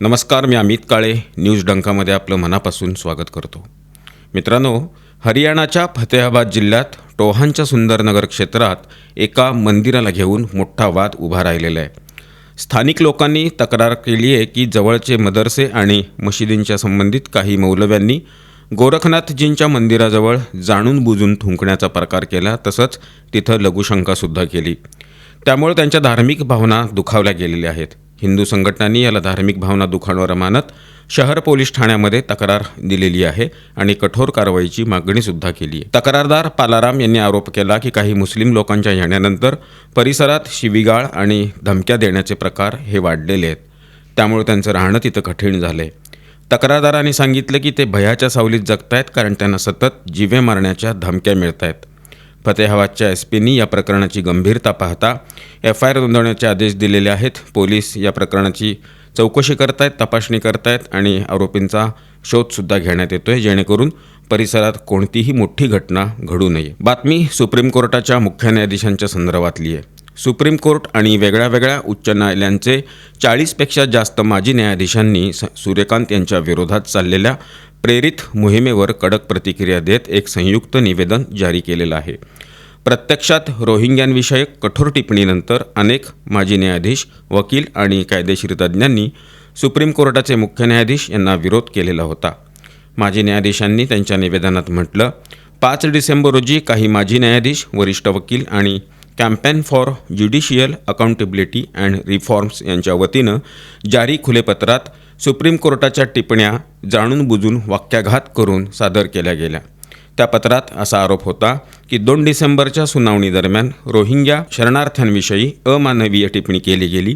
नमस्कार मी अमित काळे न्यूज डंकामध्ये आपलं मनापासून स्वागत करतो. मित्रांनो हरियाणाच्या फतेहाबाद जिल्ह्यात टोहानच्या सुंदरनगर क्षेत्रात एका मंदिराला घेऊन मोठा वाद उभा राहिलेला आहे. स्थानिक लोकांनी तक्रार केली आहे की जवळचे मदरसे आणि मशिदींच्या संबंधित काही मौलव्यांनी गोरखनाथजींच्या मंदिराजवळ जाणून बुजून थुंकण्याचा प्रकार केला तसंच तिथं लघुशंकासुद्धा केली. त्यामुळे त्यांच्या धार्मिक भावना दुखावल्या गेलेल्या आहेत. हिंदू संघटनांनी याला धार्मिक भावना दुखावणार मानत शहर पोलीस ठाण्यामध्ये तक्रार दिलेली आहे आणि कठोर कारवाईची मागणीसुद्धा केली आहे. तक्रारदार पालाराम यांनी आरोप केला की काही मुस्लिम लोकांच्या येण्यानंतर परिसरात शिवीगाळ आणि धमक्या देण्याचे प्रकार हे वाढलेले आहेत. त्यामुळे त्यांचं राहणं तिथं कठीण झालं आहे तक्रारदारांनी सांगितलं की ते भयाच्या सावलीत जगतायत कारण त्यांना सतत जिवे मारण्याच्या धमक्या मिळत आहेत फतेहाबादच्या एस पीनी या प्रकरणाची गंभीरता पाहता एफ आय आर नोंदवण्याचे आदेश दिलेले आहेत. पोलीस या प्रकरणाची चौकशी करतायत तपासणी करतायत आणि आरोपींचा शोधसुद्धा घेण्यात येतो आहे जेणेकरून परिसरात कोणतीही मोठी घटना घडू नये. बातमी सुप्रीम कोर्टाच्या मुख्य न्यायाधीशांच्या संदर्भातली आहे. सुप्रीम कोर्ट आणि वेगळ्या वेगळ्या उच्च न्यायालयांचे चाळीसपेक्षा जास्त माजी न्यायाधीशांनी स- सूर्यकांत यांच्या विरोधात चाललेल्या प्रेरित मोहिमेवर कडक प्रतिक्रिया देत एक संयुक्त निवेदन जारी केलेलं आहे. प्रत्यक्षात रोहिंग्यांविषयक कठोर टिप्पणीनंतर अनेक माजी न्यायाधीश वकील आणि कायदेशीर तज्ज्ञांनी सुप्रीम कोर्टाचे मुख्य न्यायाधीश यांना विरोध केलेला होता. माजी न्यायाधीशांनी त्यांच्या निवेदनात म्हटलं पाच डिसेंबर रोजी काही माजी न्यायाधीश वरिष्ठ वकील आणि campaign for judicial accountability and reforms यांच्या वतीनं जारी खुले पत्रात सुप्रीम कोर्टाच्या टिप्पण्या जाणून बुजून वाक्याघात करून सादर केल्या गेल्या. त्या पत्रात असा आरोप होता की दोन डिसेंबरच्या सुनावणीदरम्यान रोहिंग्या शरणार्थ्यांविषयी अमानवीय टिप्पणी केली गेली.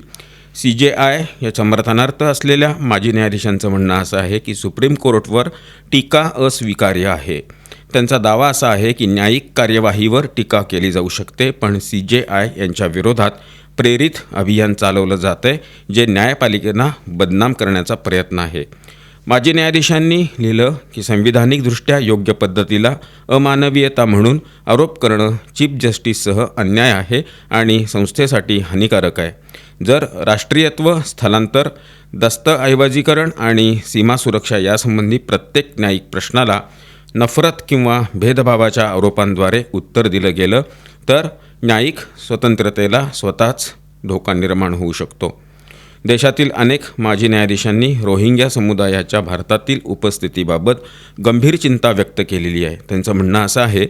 सी जे आय या समर्थनार्थ असलेल्या माजी न्यायाधीशांचं म्हणणं असं आहे की सुप्रीम कोर्टवर टीका अस्वीकार्य आहे. त्यांचा दावा असा आहे की न्यायिक कार्यवाहीवर टीका केली जाऊ शकते पण सी जे आय यांच्या विरोधात प्रेरित अभियान चालवलं जातं आहे जे न्यायपालिकेला बदनाम करण्याचा प्रयत्न आहे. माजी न्यायाधीशांनी लिहिलं की संविधानिकदृष्ट्या योग्य पद्धतीला अमानवीयता म्हणून आरोप करणं चीफ जस्टिससह अन्याय आहे आणि संस्थेसाठी हानिकारक आहे. जर राष्ट्रीयत्व स्थलांतर दस्तऐवजीकरण आणि सीमा सुरक्षा यासंबंधी प्रत्येक न्यायिक प्रश्नाला नफरत किंवा भेदभावाच्या आरोपांद्वारे उत्तर दिलं गेलं तर न्यायिक स्वतंत्रतेला स्वतःच धोका निर्माण होऊ शकतो. देशातील अनेक माजी न्यायाधीशांनी रोहिंग्या समुदायाच्या भारतातील उपस्थितीबाबत गंभीर चिंता व्यक्त केलेली आहे. त्यांचं म्हणणं असं आहे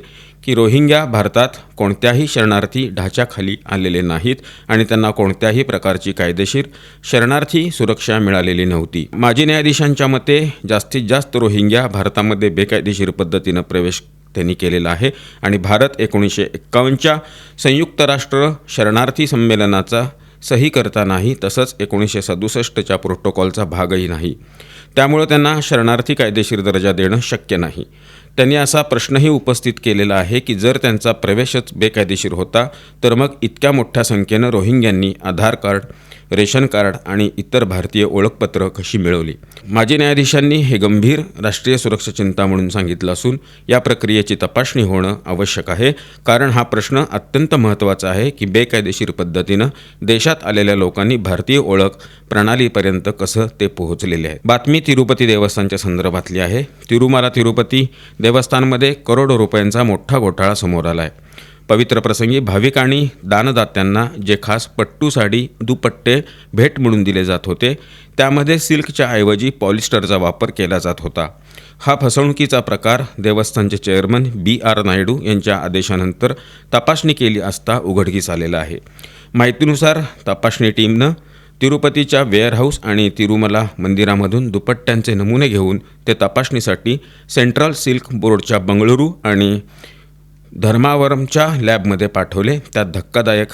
की रोहिंग्या भारतात कोणत्याही शरणार्थी ढाच्याखाली आलेले नाहीत आणि त्यांना कोणत्याही प्रकारची कायदेशीर शरणार्थी सुरक्षा मिळालेली नव्हती. माजी न्यायाधीशांच्या मते जास्तीत जास्त रोहिंग्या भारतामध्ये बेकायदेशीर पद्धतीनं प्रवेश त्यांनी केलेला आहे आणि भारत एकोणीसशे एक्कावन्नच्या संयुक्त राष्ट्र शरणार्थी संमेलनाचा सही करता नाही तसंच एकोणीसशे सदुसष्टच्या प्रोटोकॉलचा भागही नाही. त्यामुळे त्यांना शरणार्थी कायदेशीर दर्जा देणं शक्य नाही. त्यांनी असा प्रश्नही उपस्थित केलेला आहे की जर त्यांचा प्रवेशच बेकायदेशीर होता तर मग इतक्या मोठ्या संख्येनं रोहिंग्यांनी आधार कार्ड रेशन कार्ड आणि इतर भारतीय ओळखपत्र कशी मिळवली? माजी न्यायाधीशांनी हे गंभीर राष्ट्रीय सुरक्षा चिंता म्हणून सांगितलं असून या प्रक्रियेची तपासणी होणं आवश्यक आहे. कारण हा प्रश्न अत्यंत महत्त्वाचा आहे की बेकायदेशीर पद्धतीनं देशात आलेल्या लोकांनी भारतीय ओळख प्रणालीपर्यंत कसं ते पोहोचलेले आहे. बातमी तिरुपती देवस्थानच्या संदर्भातली आहे. तिरुमाला तिरुपती देवस्थानमध्ये करोडो रुपयांचा मोठा घोटाळा समोर आला आहे पवित्र प्रसंगी भाविक आणि दानदात्यांना जे खास पट्टू साडी दुपट्टे भेट म्हणून दिले जात होते त्यामध्ये सिल्कच्या ऐवजी पॉलिस्टरचा वापर केला जात होता. हा फसवणुकीचा प्रकार देवस्थानचे चेअरमन बी आर नायडू यांच्या आदेशानंतर तपासणी केली असता उघडकीस आलेला आहे. माहितीनुसार तपासणी टीमनं तिरुपतीच्या वेअरहाऊस आणि तिरुमला मंदिरामधून दुपट्ट्यांचे नमुने घेऊन ते तपासणीसाठी सेंट्रल सिल्क बोर्डच्या बंगळुरू आणि धर्मावरमच्या लॅबमध्ये पाठवले त्यात धक्कादायक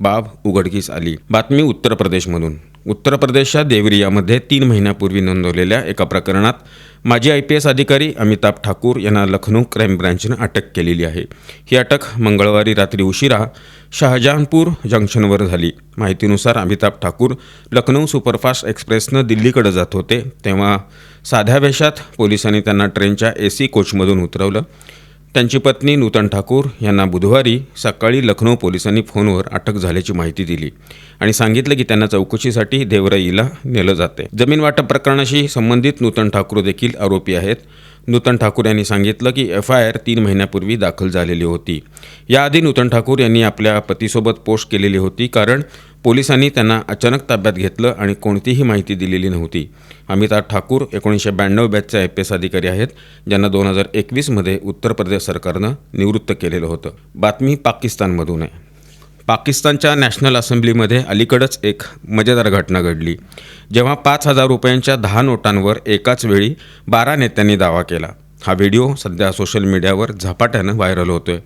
बाब उघडकीस आली. बातमी उत्तर प्रदेशमधून. उत्तर प्रदेशच्या देवरियामध्ये तीन महिन्यापूर्वी नोंदवलेल्या एका प्रकरणात माजी आय पी एस अधिकारी अमिताभ ठाकूर यांना लखनौ क्राईम ब्रँचनं अटक केलेली आहे. ही अटक मंगळवारी रात्री उशिरा शहाजहानपूर जंक्शनवर झाली. माहितीनुसार अमिताभ ठाकूर लखनौ सुपरफास्ट एक्सप्रेसनं दिल्लीकडे जात होते तेव्हा साध्या वेशात पोलिसांनी त्यांना ट्रेनच्या ए सी कोचमधून उतरवलं. त्यांची पत्नी नूतन ठाकूर यांना बुधवारी सकाळी लखनौ पोलिसांनी फोनवर अटक झाल्याची माहिती दिली आणि सांगितलं की त्यांना चौकशीसाठी देवराईला नेलं जाते. जमीन वाटप प्रकरणाशी संबंधित नूतन ठाकूर देखील आरोपी आहेत. नूतन ठाकूर यांनी सांगितलं की एफ आय आर तीन महिन्यापूर्वी दाखल झालेली होती. याआधी नूतन ठाकूर यांनी आपल्या पतीसोबत पोस्ट केलेली होती कारण पोलिसांनी त्यांना अचानक ताब्यात घेतलं आणि कोणतीही माहिती दिलेली नव्हती. अमिताभ ठाकूर एकोणीसशे ब्याण्णव बॅचचे आय पी एस अधिकारी आहेत ज्यांना दोन हजार एकवीसमध्ये उत्तर प्रदेश सरकारनं निवृत्त केलेलं होतं. बातमी पाकिस्तानमधून आहे. पाकिस्तानच्या नॅशनल असेंब्लीमध्ये अलीकडंच एक मजेदार घटना घडली. जेव्हा पाच हजार रुपयांच्या दहा नोटांवर एकाच वेळी बारा नेत्यांनी दावा केला. हा व्हिडिओ सध्या सोशल मीडियावर झपाट्यानं व्हायरल होतोय.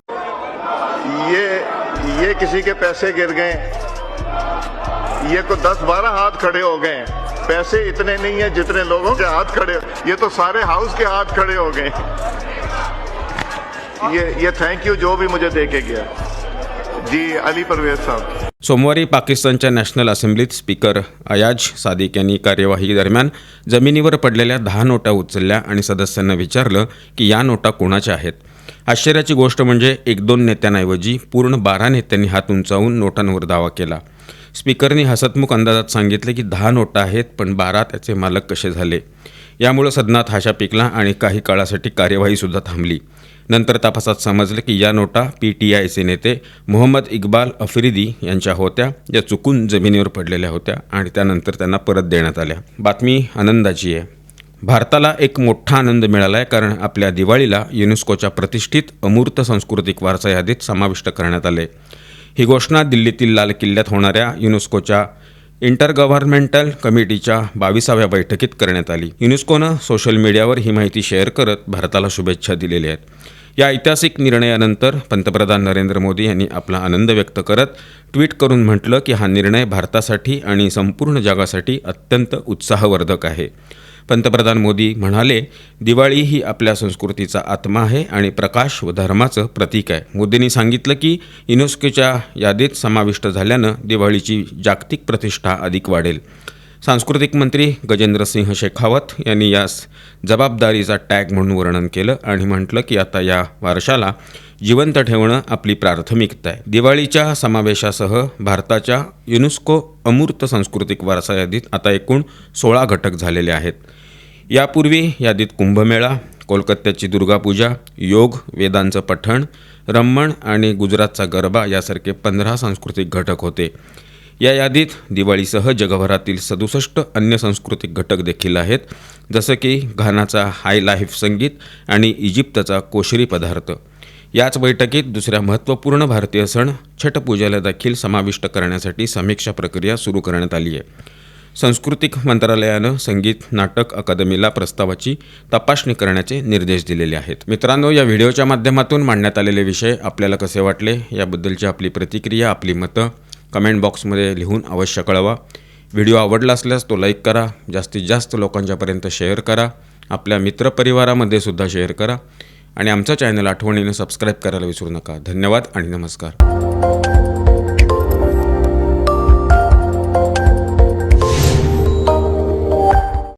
ये ये किसी के पैसे गिर गए। ये को दस बारह हाथ खड़े हो गए। पैसे इतने नहीं है जितने लोगों के हाथ खड़े। ये तो सारे हाउस के हाथ खड़े हो गए। ये ये थैंक यू जो भी मुझे दे गया। जी अली परवेज साहब। सोमवारी पाकिस्तानच्या नॅशनल असेंब्लीत स्पीकर अयाज सादिक यांनी कार्यवाही दरम्यान जमिनीवर पडलेल्या दहा नोटा उचलल्या आणि सदस्यांना विचारलं की या नोटा कोणाच्या आहेत? आश्चर्याची गोष्ट म्हणजे एक दोन नेत्यांऐवजी पूर्ण बारा नेत्यांनी हात उंचावून नोटांवर दावा केला. स्पीकरनी हसतमुख अंदाजात सांगितले की दहा नोटा आहेत पण बारा त्याचे मालक कसे झाले? यामुळं सदनात हाशा पिकला आणि काही काळासाठी कार्यवाहीसुद्धा थांबली. नंतर तपासात समजलं की या नोटा पी टी आयचे नेते मोहम्मद इक्बाल अफरिदी यांच्या होत्या ज्या चुकून जमिनीवर पडलेल्या होत्या आणि त्यानंतर त्यांना परत देण्यात आल्या. बातमी आनंदाची आहे. भारताला एक मोठा आनंद मिळाला आहे कारण आपल्या दिवाळीला युनेस्कोच्या प्रतिष्ठित अमूर्त सांस्कृतिक वारसा यादीत समाविष्ट करण्यात आले. ही घोषणा दिल्लीतील लाल किल्ल्यात होणाऱ्या युनेस्कोच्या इंटर गव्हर्नमेंटल कमिटीच्या बावीसाव्या बैठकीत करण्यात आली. युनेस्कोनं सोशल मीडियावर ही माहिती शेअर करत भारताला शुभेच्छा दिलेल्या आहेत. या ऐतिहासिक निर्णयानंतर पंतप्रधान नरेंद्र मोदी यांनी आपला आनंद व्यक्त करत ट्विट करून म्हटलं की हा निर्णय भारतासाठी आणि संपूर्ण जगासाठी अत्यंत उत्साहवर्धक आहे. पंतप्रधान मोदी म्हणाले दिवाळी ही आपल्या संस्कृतीचा आत्मा आहे आणि प्रकाश व धर्माचं प्रतीक आहे. मोदींनी सांगितलं की युनेस्कोच्या यादीत समाविष्ट झाल्यानं दिवाळीची जागतिक प्रतिष्ठा अधिक वाढेल. सांस्कृतिक मंत्री गजेंद्र सिंह शेखावत यांनी यास जबाबदारीचा टॅग म्हणून वर्णन केलं आणि म्हटलं की आता या वारशाला जिवंत ठेवणं आपली प्राथमिकता आहे. दिवाळीच्या समावेशासह भारताच्या युनेस्को अमूर्त सांस्कृतिक वारसा यादीत आता एकूण सोळा घटक झालेले आहेत. यापूर्वी यादीत कुंभमेळा कोलकात्याची दुर्गापूजा योग वेदांचं पठण रम्मण आणि गुजरातचा गरबा यासारखे पंधरा सांस्कृतिक घटक होते. या यादीत दिवाळीसह जगभरातील सदुसष्ट अन्य सांस्कृतिक घटक देखील आहेत जसं की घानाचा हाय लाईफ संगीत आणि इजिप्तचा कोशरी पदार्थ. याच बैठकीत दुसऱ्या महत्त्वपूर्ण भारतीय सण छटपूजेला देखील समाविष्ट करण्यासाठी समीक्षा प्रक्रिया सुरू करण्यात आली आहे. सांस्कृतिक मंत्रालयानं संगीत नाटक अकादमीला प्रस्तावाची तपासणी करण्याचे निर्देश दिलेले आहेत. मित्रांनो या व्हिडिओच्या माध्यमातून मांडण्यात आलेले विषय आपल्याला कसे वाटले याबद्दलची आपली प्रतिक्रिया आपली मतं कमेंट बॉक्समध्ये लिहून अवश्य कळवा. व्हिडिओ आवडला असल्यास तो लाईक करा जास्तीत जास्त लोकांच्यापर्यंत शेअर करा आपल्या मित्रपरिवारामध्ये सुद्धा शेअर करा आणि आमचं चॅनल आठवणीनं सबस्क्राईब करायला विसरू नका. धन्यवाद आणि नमस्कार.